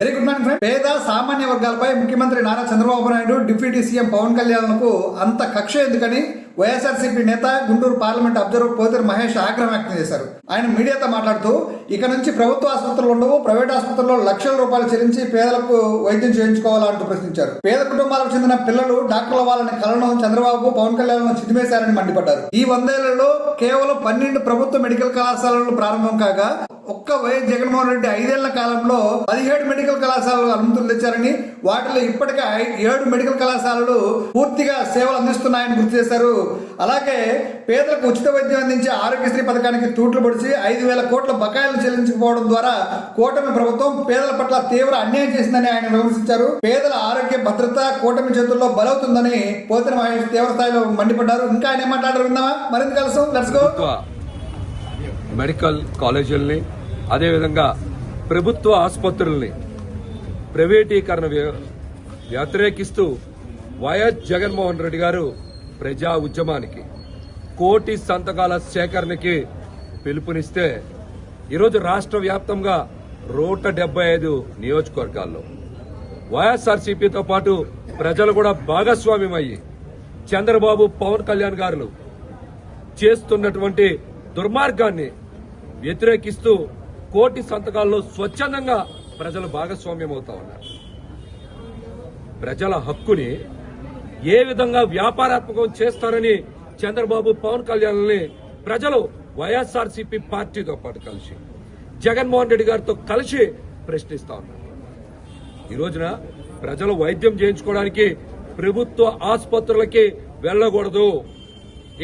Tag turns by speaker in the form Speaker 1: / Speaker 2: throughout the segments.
Speaker 1: Very good morning friend పేద సామాన్య వర్గాలపై ముఖ్యమంత్రి నారా చంద్రబాబు నాయుడు డిప్యూటీ సీఎం పవన్ కళ్యాణ్కు అంత కక్ష ఎందుకని వైఎస్ఆర్సీపీ నేత గుంటూరు పార్లమెంట్ అబ్జర్వర్ పోతిరి మహేష్ ఆగ్రహం వ్యక్తం చేశారు. ఆయన మీడియాతో మాట్లాడుతూ ఇక నుంచి ప్రభుత్వ ఆసుపత్రులు ఉండవు ప్రైవేట్ ఆసుపత్రుల్లో లక్షల రూపాయలు చెల్లించి పేదలకు వైద్యం చేయించుకోవాలంటూ ప్రశ్నించారు. పేద కుటుంబాలకు చెందిన పిల్లలు డాక్టర్లు వాళ్ళని కలను చంద్రబాబు పవన్ కళ్యాణ్ చిదిమేశారని మండిపడ్డారు. ఈ వందేళ్ళలో కేవలం పన్నెండు ప్రభుత్వ మెడికల్ కళాశాలలు ప్రారంభం కాగా ఒక్క వైఎస్ జగన్మోహన్ రెడ్డి ఐదేళ్ళ కాలంలో పదిహేడు మెడికల్ కళాశాలలు అనుమతులు తెచ్చారని వాటిలో ఇప్పటికే ఏడు మెడికల్ కళాశాలలు పూర్తిగా సేవలు అందిస్తున్నాయని గుర్తు చేశారు. అలాగే పేదలకు ఉచిత వైద్యం అందించే ఆరోగ్యశ్రీ పథకానికి తూట్లు పొడిచి ఐదు వేల కోట్ల బకాయిలు చెల్లించకపోవడం ద్వారా కూటమి ప్రభుత్వం పేదల పట్ల తీవ్ర అన్యాయం చేసిందని ఆయన విమర్శించారు. పేదల ఆరోగ్య భద్రత కూటమి చేతుల్లో బలవుతుందని పోతిన మహేష్ తీవ్ర స్థాయిలో మండిపడ్డారు. ఇంకా ఆయన ఏం మాట్లాడారు విందామా? మరింత కలుసు లెట్స్ గో
Speaker 2: మెడికల్ కాలేజీల్ని అదేవిధంగా ప్రభుత్వ ఆసుపత్రుల్ని ప్రైవేటీకరణ వ్యతిరేకిస్తూ వైఎస్ జగన్మోహన్ రెడ్డి గారు ప్రజా ఉద్యమానికి కోటి సంతకాల సేకరణకి పిలుపునిస్తే ఈరోజు రాష్ట్ర వ్యాప్తంగా నూట డెబ్బై ఐదు నియోజకవర్గాల్లో వైఎస్ఆర్సీపీతో పాటు ప్రజలు కూడా భాగస్వామ్యమయ్యి చంద్రబాబు పవన్ కళ్యాణ్ గారు చేస్తున్నటువంటి దుర్మార్గాన్ని వ్యతిరేకిస్తూ కోటి సంతకాల్లో స్వచ్ఛందంగా ప్రజలు భాగస్వామ్యం అవుతా ఉన్నారు. ప్రజల హక్కుని ఏ విధంగా వ్యాపారాత్మకం చేస్తారని చంద్రబాబు పవన్ కళ్యాణ్ని ప్రజలు వైఎస్ఆర్సీపీ పార్టీతో పాటు కలిసి జగన్మోహన్ రెడ్డి గారితో కలిసి ప్రశ్నిస్తా ఉన్నారు. ఈ రోజున ప్రజలు వైద్యం చేయించుకోవడానికి ప్రభుత్వ ఆసుపత్రులకి వెళ్ళకూడదు.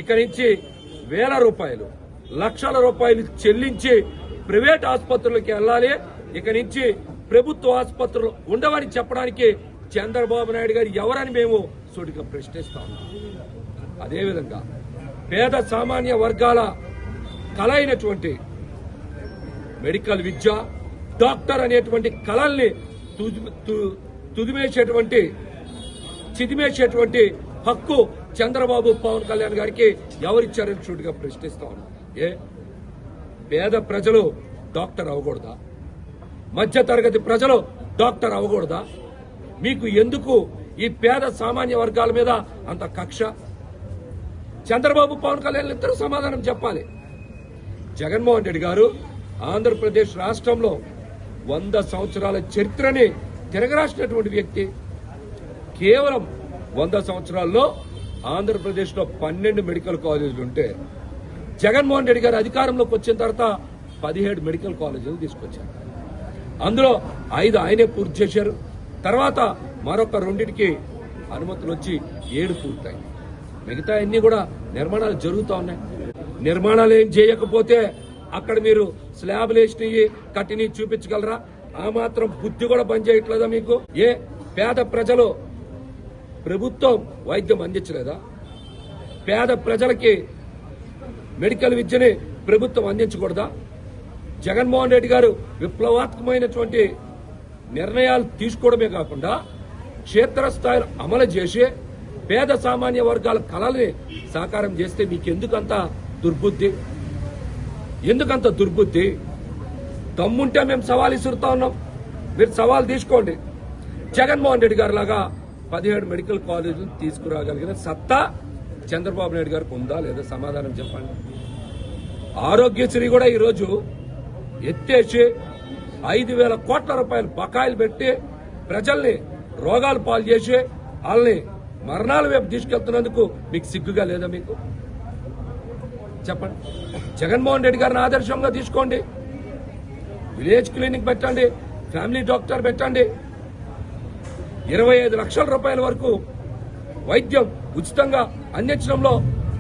Speaker 2: ఇక నుంచి వేల రూపాయలు లక్షల రూపాయలు చెల్లించి ప్రైవేట్ ఆసుపత్రులకి వెళ్ళాలి. ఇక నుంచి ప్రభుత్వ ఆసుపత్రులు ఉండవని చెప్పడానికి చంద్రబాబు నాయుడు గారు ఎవరని మేము సూటిగా ప్రశ్నిస్తా. ఉన్నాం అదేవిధంగా పేద సామాన్య వర్గాల కల అయినటువంటి మెడికల్ విద్య డాక్టర్ అనేటువంటి కళల్ని తుది- తుదిమేసేటువంటి చిదిమేసేటువంటి హక్కు చంద్రబాబు పవన్ కళ్యాణ్ గారికి ఎవరిచ్చారని చూడగా ప్రశ్నిస్తా ఉన్నాం. ఏ? పేద ప్రజలు డాక్టర్ అవ్వకూడదా? మధ్య తరగతి ప్రజలు డాక్టర్ అవ్వకూడదా? మీకు ఎందుకు ఈ పేద సామాన్య వర్గాల మీద అంత కక్ష? చంద్రబాబు పవన్ కళ్యాణ్ ఇద్దరు సమాధానం చెప్పాలి. జగన్మోహన్ రెడ్డి గారు ఆంధ్రప్రదేశ్ రాష్ట్రంలో వంద సంవత్సరాల చరిత్రని తిరగరాసినటువంటి వ్యక్తి. కేవలం వంద సంవత్సరాల్లో ఆంధ్రప్రదేశ్లో పన్నెండు మెడికల్ కాలేజీలు ఉంటే జగన్మోహన్ రెడ్డి గారు అధికారంలోకి వచ్చిన తర్వాత పదిహేడు మెడికల్ కాలేజీలు తీసుకొచ్చారు. అందులో ఐదు ఆయనే పూర్తి చేశారు. తర్వాత మరొక రెండింటికి అనుమతులు వచ్చి ఏడు పూర్తయి మిగతా అన్ని కూడా నిర్మాణాలు జరుగుతూ ఉన్నాయి. నిర్మాణాలు ఏం చేయకపోతే అక్కడ మీరు స్లాబ్లు వేసినవి కట్టిని చూపించగలరా? ఆ మాత్రం బుద్ధి కూడా పనిచేయట్లేదా మీకు? ఏ పేద ప్రజలు ప్రభుత్వం వైద్యం అందించలేదా? పేద ప్రజలకి మెడికల్ విద్యని ప్రభుత్వం అందించకూడదా? జగన్మోహన్ రెడ్డి గారు విప్లవాత్మకమైనటువంటి నిర్ణయాలు తీసుకోవడమే కాకుండా క్షేత్రస్థాయిలో అమలు చేసి పేద సామాన్య వర్గాల కళల్ని సాకారం చేస్తే మీకు ఎందుకంత దుర్బుద్ధి? ఎందుకంత దుర్బుద్ధి? దమ్ముంటే మేము సవాల్ ఇసురుతా ఉన్నాం. మీరు సవాల్ తీసుకోండి. జగన్మోహన్ రెడ్డి గారు లాగా పదిహేడు మెడికల్ కాలేజీలు తీసుకురాగలిగిన సత్తా చంద్రబాబు నాయుడు గారికి ఉందా లేదా సమాధానం చెప్పండి. ఆరోగ్యశ్రీ కూడా ఈరోజు ఎత్తేసి ఐదు వేల కోట్ల రూపాయలు బకాయిలు పెట్టి ప్రజల్ని రోగాలు పాలు చేసి వాళ్ళని మరణాల వైపు తీసుకెళ్తున్నందుకు మీకు సిగ్గుగా లేదా మీకు? చెప్పండి. జగన్మోహన్ రెడ్డి గారిని ఆదర్శంగా తీసుకోండి. విలేజ్ క్లినిక్ పెట్టండి. ఫ్యామిలీ డాక్టర్ పెట్టండి. ఇరవై ఐదు లక్షల రూపాయల వరకు వైద్యం ఉచితంగా అందించడంలో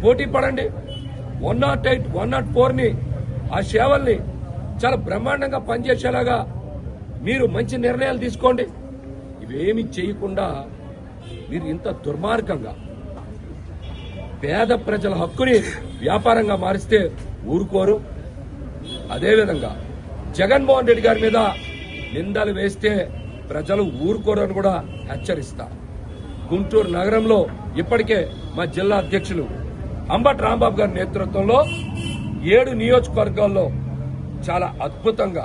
Speaker 2: పోటీ పడండి. One nought eight one nought ఫోర్ని ఆ సేవల్ని చాలా బ్రహ్మాండంగా పనిచేసేలాగా మీరు మంచి నిర్ణయాలు తీసుకోండి. ఇవేమి చేయకుండా మీరు ఇంత దుర్మార్గంగా పేద ప్రజల హక్కుని వ్యాపారంగా మారిస్తే ఊరుకోరు. అదేవిధంగా జగన్మోహన్ రెడ్డి గారి మీద నిందలు వేస్తే ప్రజలు ఊరుకోరు అని కూడా హెచ్చరిస్తారు గుంటూరు నగరంలో ఇప్పటికే మా జిల్లా అధ్యక్షులు అంబట్ రాంబాబు గారి నేతృత్వంలో ఏడు నియోజకవర్గాల్లో చాలా అద్భుతంగా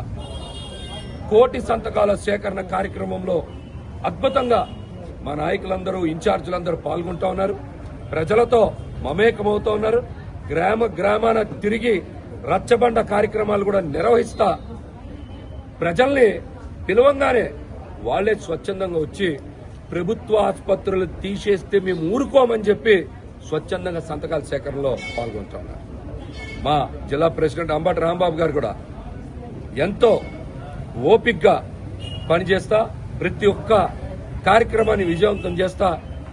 Speaker 2: కోటి సంతకాల సేకరణ కార్యక్రమంలో అద్భుతంగా మా నాయకులందరూ ఇన్ఛార్జీలందరూ పాల్గొంటూ ఉన్నారు. ప్రజలతో మమేకమవుతూ ఉన్నారు. గ్రామ గ్రామాన తిరిగి రచ్చబండ కార్యక్రమాలు కూడా నిర్వహిస్తా ప్రజల్ని పిలవంగానే వాళ్ళే స్వచ్ఛందంగా వచ్చి ప్రభుత్వ ఆసుపత్రులు తీసేస్తే మేము ఊరుకోమని చెప్పి స్వచ్ఛందంగా సంతకాల సేకరణలో పాల్గొంటున్నారు. మా జిల్లా ప్రెసిడెంట్ అంబటి రాంబాబు గారు కూడా ఎంతో ఓపిగ్గా పనిచేస్తా ప్రతి ఒక్క కార్యక్రమాన్ని విజయవంతం చేస్తా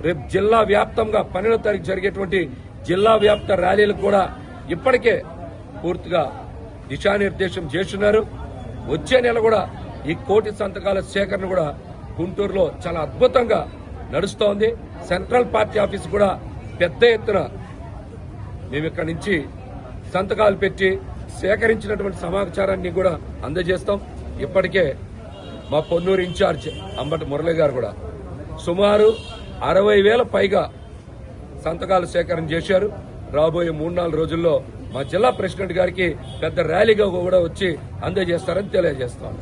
Speaker 2: రేపు జిల్లా వ్యాప్తంగా పన్నెండో తారీఖు జరిగేటువంటి జిల్లా వ్యాప్త ర్యాలీలకు కూడా ఇప్పటికే పూర్తిగా దిశానిర్దేశం చేస్తున్నారు. వచ్చే నెల కూడా ఈ కోటి సంతకాల సేకరణ కూడా గుంటూరులో చాలా అద్భుతంగా నడుస్తోంది. సెంట్రల్ పార్టీ ఆఫీస్ కూడా పెద్ద ఎత్తున మేము ఇక్కడ నుంచి సంతకాలు పెట్టి సేకరించినటువంటి సమాచారాన్ని కూడా అందజేస్తాం. ఇప్పటికే మా పొన్నూరు ఇన్ఛార్జ్ అంబటి మురళి గారు కూడా సుమారు అరవై వేల పైగా సంతకాలు సేకరణ చేశారు. రాబోయే మూడు నాలుగు రోజుల్లో మా జిల్లా ప్రెసిడెంట్ గారికి పెద్ద ర్యాలీగా కూడా వచ్చి అందజేస్తారని తెలియజేస్తాం.